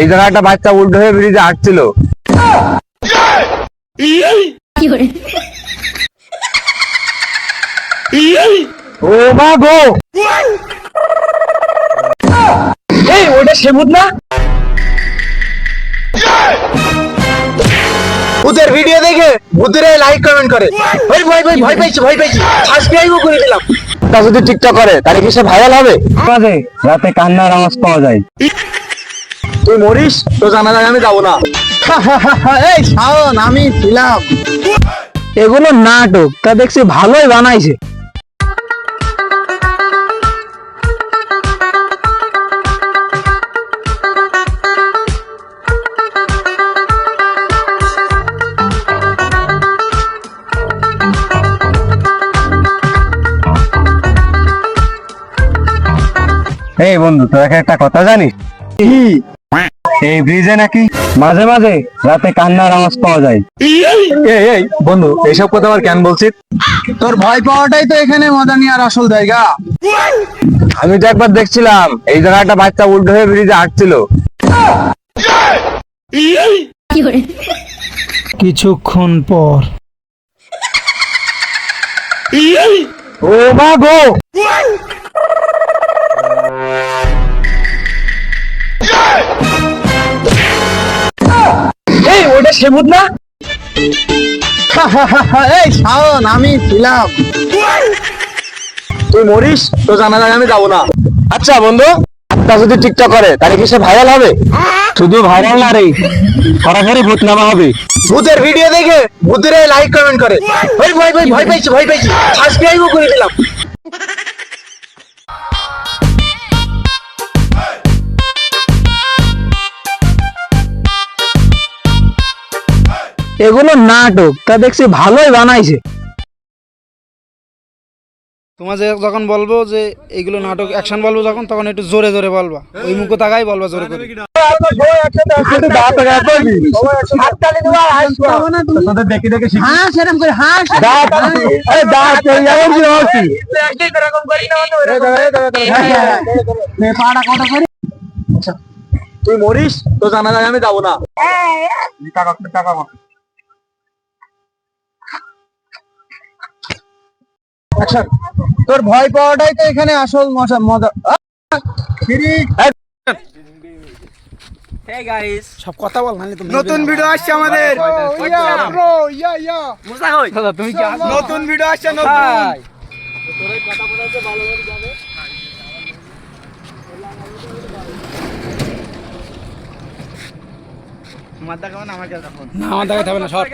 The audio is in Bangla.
এই জায়গায় একটা বাচ্চা উল্টো হয়ে ব্রিজে হাঁটছিল। ও মা গো এই, ওটা সে ভূত না? ভূতের ভিডিও দেখে ভূতেরা লাইক কমেন্ট করে। ভাই ভাই ভাই ভয় পাইছি ভয় পাইছি। সাবস্ক্রাইবও করে দিলাম। তা যদি টিকটক করে, তাহলে কি সে ভাইরাল হবে? রাতে কান্নার আওয়াজ পাওয়া যায়। তুই মরিস তো জানা যায় আমি যাব না। এই শাওন আমি ছিলাম। এগুলো নাটক তা দেখছি ভালোই বানাইছে। এই বন্ধু তোকে একটা কথা জানিস? এই ব্রিজে নাকি? মাঝে মাঝে রাতে কান্নার আওয়াজ পাওয়া যায়। এই এই বন্ধু এইসব কথা আবার কেন বলছিস? তোর ভয় পাওয়াটাই তো এখানে মজা নেওয়ার আসল জায়গা। আমি তো একবার দেখছিলাম এই জায়গায় একটা বাচ্চা উল্টো হয়ে ব্রিজে হাঁটছিল। কিছুক্ষণ পর। ও মা গো! এই ওটা সে ভূত না এই শাওন আমি ছিলাম। তুই মরিস তো জানা যায় আমি যাব না। আচ্ছা বন্ধু তা যদি টিকটক করে তাহলে কি সে ভাইরাল হবে? শুধু ভাইরাল না রে সরাসরি ভূত নামা হবে। ভূতের ভিডিও দেখে ভূতেরা লাইক কমেন্ট করে। ভাই ভাই ভাই ভয় পাইছি ভয় পাইছি। সাবস্ক্রাইবও করে দিলাম। এগুলো নাটক তা দেখছি ভালোই বানাইছে। তোমার যে যখন বলব যে এইগুলো নাটক অ্যাকশন বলব যখন তখন একটু জোরে জোরে বলবা। ওই মুখে তাকাই বলবা জোরে করে। হাঁস এরকম করে হাঁস তুই মরিস তো জানা যায় আমি যাব না। Action. তোর ভয় পাওয়াটাই তো এখানে আসল মজা মজা। সব কথা বল নাহলে তুমি নতুন ভিডিও আসছে আমাদের। তুমি কি নতুন ভিডিও আসছে নতুন। না আমার দেখাতে হবে না সর।